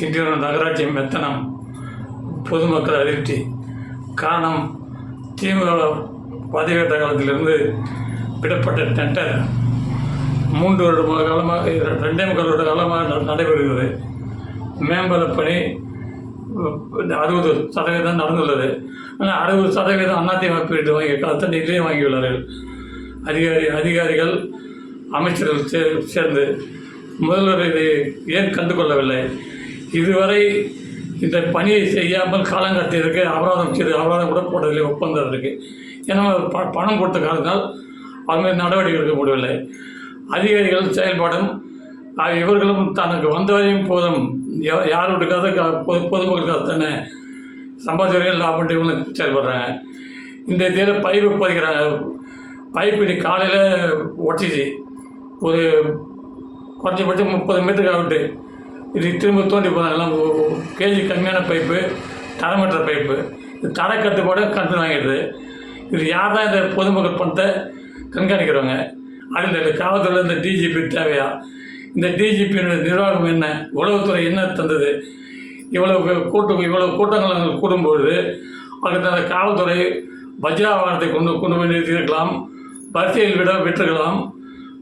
திண்டிவனம் நகராட்சி மெத்தனம் பொதுமக்கள் அதிருப்தி. காரணம் திமுக பதவியேற்ற காலத்திலிருந்து விடப்பட்ட டெண்டர் மூன்று வருட காலமாக ரெண்டே முக்கால் வருட காலமாக ந- நடைபெறுகிறது. மேம்பால பணி அறுபது சதவீதம் நடந்துள்ளது. ஆனால் அறுபது சதவீதம் அதிமுக பீரியட் வாங்கி காலத்தை நிதியை வாங்கியுள்ளார்கள். அதிகாரி அதிகாரிகள் அமைச்சர்கள் சே சேர்ந்து முதல்வர் இதை ஏன் கண்டு கொள்ளவில்லை இதுவரை இந்த பணியை செய்யாமல் காலங்கட்டியதற்கு அபராதம் செய்து அபராதம் கூட போட்டதில்லை ஒப்பந்தம் இருக்குது ஏன்னா ப பணம் கொடுத்த காரணத்தால் அவங்க நடவடிக்கை எடுக்க முடியவில்லை. அதிகாரிகள் செயல்பாடும் இவர்களும் தனக்கு வந்தவரையும் போதும். யா- யார் வீட்டுக்காக பொது பொதுமக்களுக்காக தானே சம்பாதிச்சவர்கள் லாபம் இவங்க செயல்படுறாங்க. இந்த இதில் பைப்பு பதிக்கிறாங்க. பைப்பு இன்னைக்கு காலையில் ஒட்டிச்சு. ஒரு குறைஞ்சபட்சம் முப்பது மீட்டருக்கு ஆகிட்டு இது திரும்ப தோண்டி போனாங்க எல்லாம் கேஜி கம்மியான பைப்பு தரமற்ற பைப்பு. இது தர கட்டுப்பாடு கண்டு வாங்கிடுது. இது யார் தான் இந்த பொதுமக்கள் பணத்தை கண்காணிக்கிறவங்க? அதில் இந்த காவல்துறையில் இந்த டிஜிபி தேவையா? இந்த டிஜிபியினுடைய நிர்வாகம் என்ன? உளவுத்துறை என்ன தந்தது? இவ்வளவு கூட்டம் இவ்வளவு கூட்டங்கள் நாங்கள் கூடும்பொழுது அதுக்கு அந்த காவல்துறை வஜ்ரா வாகனத்தை கொண்டு கொண்டு போய் நிறுத்தியிருக்கலாம். வரிசையில் விட விட்டுருக்கலாம்.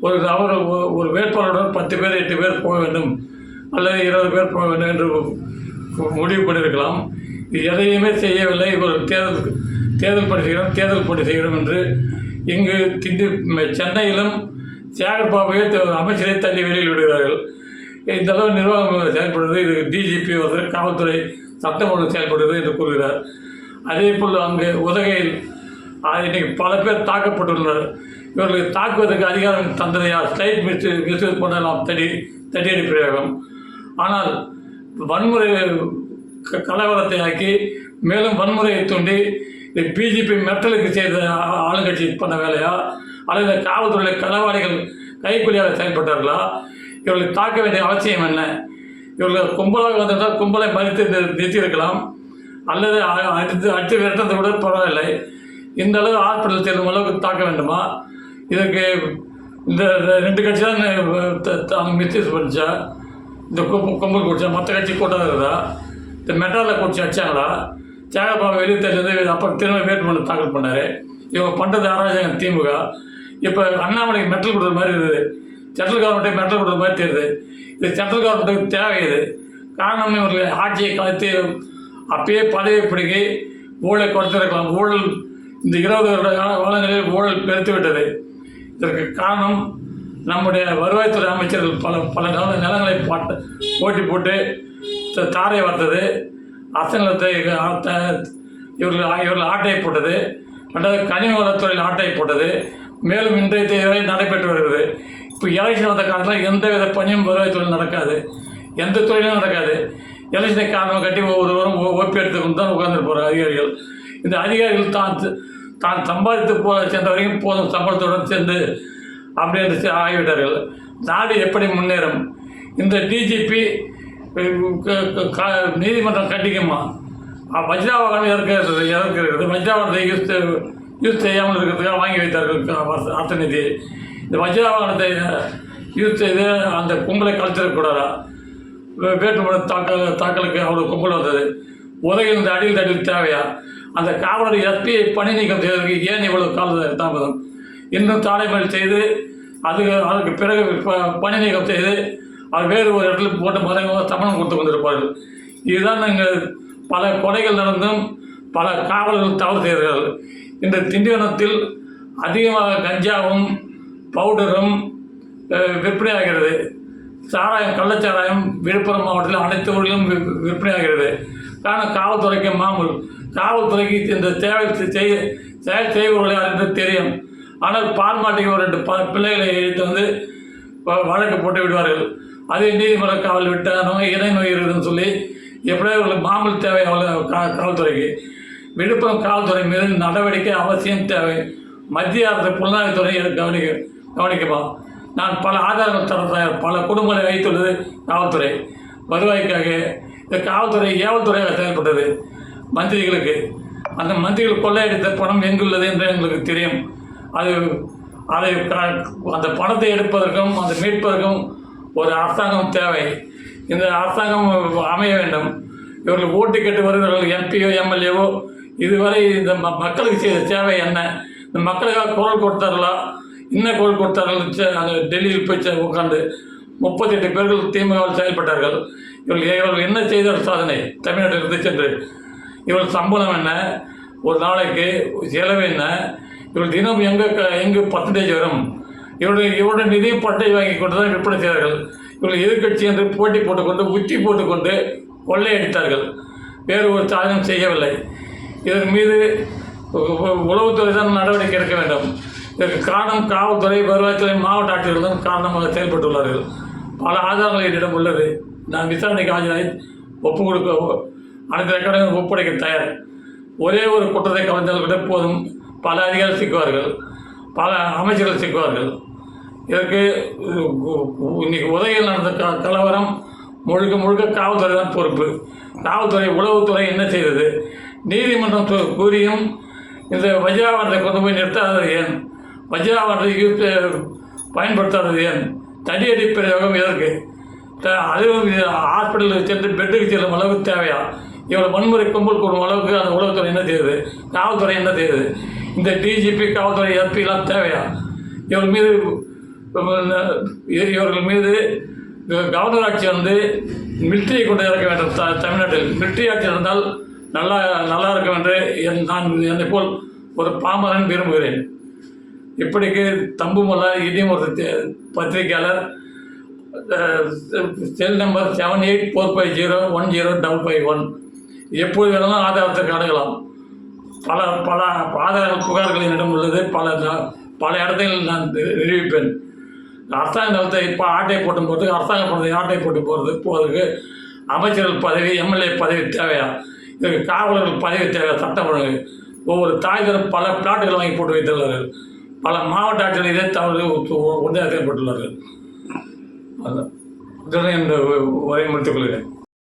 ஒரு அவர் ஒரு வேட்பாளருடன் பத்து பேர் எட்டு பேர் போக வேண்டும். அல்லது இருபது பேர் போக வேண்டும் என்று முடிவு பண்ணியிருக்கலாம். எதையுமே செய்யவில்லை. ஒரு தேர்தல் தேர்தல் பணி செய்கிறோம் தேர்தல் பணி செய்கிறோம் என்று இங்கு திண்டு சென்னையிலும் சேகர்பாபுவை த- அமைச்சரை தள்ளி வெளியில் விடுகிறார்கள். இந்த அளவு நிர்வாகம் செயல்படுவது இது டிஜிபி ஒருத்தர் காவல்துறை சட்டம் ஒழுங்கு செயல்படுவது என்று கூறுகிறார். அதே போல் அங்கு உதகையில் இன்றைக்கு பல பேர் தாக்கப்பட்டுள்ளனர். இவர்களுக்கு தாக்குவதற்கு அதிகாரம் தந்ததையா? ஸ்லைட் மிஸ் மிஸ்யூஸ் பண்ணலாம் தடி தடியடி பிரயோகம். ஆனால் வன்முறை க- கலவரத்தை ஆக்கி மேலும் வன்முறையை தூண்டி பிஜேபி மெட்டலுக்கு செய்த ஆளுங்கட்சி பண்ண வேலையா? அல்லது இந்த காவல்துறையில் களவாளிகள் கைக்குலியாக செயல்பட்டார்களா? இவர்களை தாக்க வேண்டிய அவசியம் என்ன? இவர்கள் கும்பலாக வந்திருந்தால் கும்பலை மதித்து நிறுத்தியிருக்கலாம். அல்லது அடுத்து அடுத்து விரட்டத்தை கூட பரவாயில்லை. இந்த அளவு ஹாஸ்பிட்டல் செல்லும் அளவுக்கு தாக்க வேண்டுமா? இதற்கு இந்த ரெண்டு கட்சி தான் மிஸ்யூஸ் பண்ணிச்சா இந்த கொம்பு கும்பல் குடிச்சா மற்ற கட்சி கூட்டாத இருக்குதா? இந்த மெட்ராலில் குடிச்சு அடிச்சாங்களா சேகபாபு வெளியே தெரிஞ்சது அப்புறம் திரும்ப வேட்புமனு தாக்கல் பண்ணார். இவங்க பண்ணுறது அராஜகம் திமுக. இப்போ அண்ணாமலைக்கு மெட்டல் கொடுக்குற மாதிரி இருக்குது. சென்ட்ரல் கவர்மெண்ட்டை மெட்டல் கொடுக்குற மாதிரி தெரியுது. இது சென்ட்ரல் கவர்மெண்ட்டுக்கு தேவை இது. காரணம் இவர்கள் ஆட்சியை கலைத்து அப்பயே பதவி பிடிக்கி ஊழலை கொடுத்திருக்கலாம் ஊழல் இந்த இருபது வருட கால காலங்களில் ஊழல் பெருத்து விட்டது. இதற்கு காரணம் நம்முடைய வருவாய்த்துறை அமைச்சர்கள் பல பல நில நிலங்களை பாட்டு போட்டி போட்டு த- தாரை வார்த்தது. அரசாங்கத்தை இவர்கள் இவர்கள் ஆட்டையை போட்டது. ரெண்டாவது கனிம வளத்துறையில் ஆட்டை போட்டது. மேலும் இன்றைய தேதி நடைபெற்று வருகிறது. இப்போ எலெக்ஷன் வந்த காலத்தில் எந்த வித பணியும் வருவாய்த்துறையில் நடக்காது. எந்த துறையிலும் நடக்காது. எலெக்ஷனை காரணம் கட்டி ஒவ்வொருவரும் ஓப்பி எடுத்துக்கொண்டு தான் உட்கார்ந்து போகிற அதிகாரிகள். இந்த அதிகாரிகள் தான் தான் சம்பாதித்து போ சென்ற வரைக்கும் போதும் சம்பளத்துடன் சேர்ந்து அப்படி என்று ஆகிவிட்டார்கள். நாடு எப்படி முன்னேறும்? இந்த டிஜிபி நீதிமன்றம் கட்டிக்குமா அஹ் இறக்கிறது. இறக்கிறது வஜ்ராவாகனத்தை யூஸ் யூஸ் செய்யாமல் இருக்கிறதுக்காக வாங்கி வைத்தார்கள் அர்த்தநிதி அரசு- நிதி இந்த வஜ்ரா வாகனத்தை யூஸ் செய்து அந்த கும்பலை கலைச்சிடக்கூடாதா வேட்டுமனு தாக்கல் தாக்கலுக்கு அவ்வளோ கும்பல் வந்தது. உதவியில் இந்த அடியில் தடியில் தேவையா? அந்த காவலர் எஸ்பியை பணி நீக்கம் செய்வதற்கு ஏன் இவ்வளவு கால தாமதம்? இன்னும் தாலைமேல் செய்து அது அதற்கு பிறகு பணி நீக்கம் செய்து அவர் வேறு ஒரு இடத்துல போட்டு மறைமுக சமணம் கொடுத்து கொண்டிருப்பார்கள் இதுதான் நாங்கள் பல கொலைகள் நடந்தும் பல காவலர்கள் தவறு செய்கிறார்கள் இந்த திண்டிவனத்தில் அதிகமாக கஞ்சாவும் பவுடரும் விற்பனையாகிறது. சாராயம் கள்ளச்சாராயம் விழுப்புரம் மாவட்டத்தில் அனைத்து ஊரிலும் விற்பனையாகிறது. காரணம் காவல்துறைக்கு மாமூல். காவல்துறைக்கு இந்த தேவை செய்ய செயல் செய்பவர்கள் யார் என்று தெரியும். ஆனால் பால்மாட்டிக்கு ஒரு ரெண்டு ப பிள்ளைகளை எழுத்து வந்து வ- வழக்கு போட்டு விடுவார்கள். அதே நீதிமன்ற காவல் விட்ட நோய் இணை நோய் இருக்குதுன்னு சொல்லி எப்படியோ இவர்களுக்கு மாமல் தேவை அவ்வளோ கா காவல்துறைக்கு. விழுப்புரம் காவல்துறை மீது நடவடிக்கை அவசியம் தேவை. மத்திய அரசு புலனாய்வுத்துறை கவனிக்க கவனிக்குமா? நான் பல ஆதாரங்கள் தர தயார் பல குடும்பங்களை வைத்துள்ளது காவல்துறை. வருவாய்க்காக இந்த காவல்துறை ஏவல்துறையாக செயல்பட்டது. மந்திரிகளுக்கு அந்த மந்திரிகள் கொள்ளையடித்த பணம் எங்குள்ளது என்று எங்களுக்கு தெரியும். அது அதை அந்த பணத்தை எடுப்பதற்கும் அதை மீட்பதற்கும் ஒரு அரசாங்கம் தேவை. இந்த அரசாங்கம் அமைய வேண்டும். இவர்கள் ஓட்டு கேட்டு வருகிறவர்கள் எம்பியோ எம்எல்ஏவோ இதுவரை இந்த ம மக்களுக்கு செய்த சேவை என்ன? இந்த மக்களுக்காக குரல் கொடுத்தார்களா? என்ன குரல் கொடுத்தார்கள்? அந்த டெல்லியில் போய் உட்காந்து முப்பத்தி முப்பத்தெட்டு பேர்கள் திமுகவில் செயல்பட்டார்கள். இவர்கள் இவர்கள் என்ன செய்தார் சாதனை? தமிழ்நாட்டில் இருந்து சென்று. இவர்கள் சம்பளம் என்ன? ஒரு நாளைக்கு செலவு என்ன? இவள் தினம் எங்கே க- எங்கு பர்சன்டேஜ் வரும் இவருடைய இவருடைய நிதி பட்டை வாங்கி கொண்டு தான் விற்பனை செய்தார்கள். இவர்கள் எதிர்க்கட்சி என்று போட்டி போட்டுக்கொண்டு உத்தி போட்டுக்கொண்டு கொள்ளையடித்தார்கள் வேறு ஒரு சாதனம் செய்யவில்லை. இதன் மீது உளவுத்துறை தான் நடவடிக்கை எடுக்க வேண்டும். இதற்கு காரணம் காவல்துறை வருவாய்த்துறை மாவட்ட ஆட்சியர்கள் தான் காரணமாக செயல்பட்டுள்ளார்கள். பல ஆதாரங்கள் என்னிடம் உள்ளது. நான் விசாரணைக்கு ஆஜராகி ஒப்பு கொடுக்க அனைத்து ரெக்கார்டையும் ஒப்படைக்க தயார். ஒரே ஒரு குற்றத்தை கவர்ந்தால் விட போதும். பல அதிகாரிகள் சிக்குவார்கள் பல அமைச்சர்கள் சிக்குவார்கள். இதற்கு இன்னைக்கு உதகையில் நடந்த க கலவரம் முழுக்க முழுக்க காவல்துறை தான் பொறுப்பு. காவல்துறை உளவுத்துறை என்ன செய்தது? நீதிமன்றம் கூறியும் இந்த வஜ்ராவாரத்தை கொண்டு போய் நிறுத்தாதது ஏன்? வஜ்ராவாரத்தை யூஸ் பயன்படுத்தாதது ஏன்? தடியடி பிரயோகம் எதற்கு? த- அதுவும் ஹாஸ்பிட்டலுக்கு சென்று பெட்டுக்கு செல்லும் அளவுக்கு தேவையா? இவ்வளோ வன்முறை கும்பல் கூடும் அளவுக்கு அந்த உளவுத்துறை என்ன செய்யுது காவல்துறை என்ன செய்யுது இந்த டிஜிபி காவல்துறை எஸ்பிலாம் தேவையா? இவர்கள் மீது இவர்கள் மீது கவர்னர் ஆட்சி வந்து மிலிட்டரியை கொண்டு இறக்க வேண்டும். த தமிழ்நாட்டில் மிலிட்டரி ஆட்சி இருந்தால் நல்லா நல்லா இருக்கும் என்று என் நான் என்னை போல் ஒரு பாமரன் விரும்புகிறேன். இப்படிக்கு தம்புமல்லா இடியும் ஒரு தே- பத்திரிகையாளர் cell number seven eight four five zero one zero double five one எப்போது வேணாலும் ஆதாரத்தை அணுகலாம் பல பல ஆதார புகார்கள் என்னிடம் உள்ளது. பல பல இடத்தில் நான் நிரு- நிரூபிப்பேன் அரசாங்க நிலத்தை இப்போ ஆட்டை போட்டு போகிறதுக்கு அரசாங்க பணத்தை ஆட்டை போட்டு போகிறது போகிறதுக்கு அமைச்சர்கள் பதவி எம்எல்ஏ பதவி தேவையா? இதுக்கு காவலர்கள் பதவி தேவையா? சட்டம் ஒழுங்கு. ஒவ்வொரு தாய்தரும் பல பிளாட்டுகள் வாங்கி போட்டு வைத்துள்ளார்கள். பல மாவட்ட ஆட்சிகள் இதே தவறு உடனே செயல்பட்டுள்ளார்கள் அதான். இதுடன் இந்த உரையை முடித்துக் கொள்கிறேன்.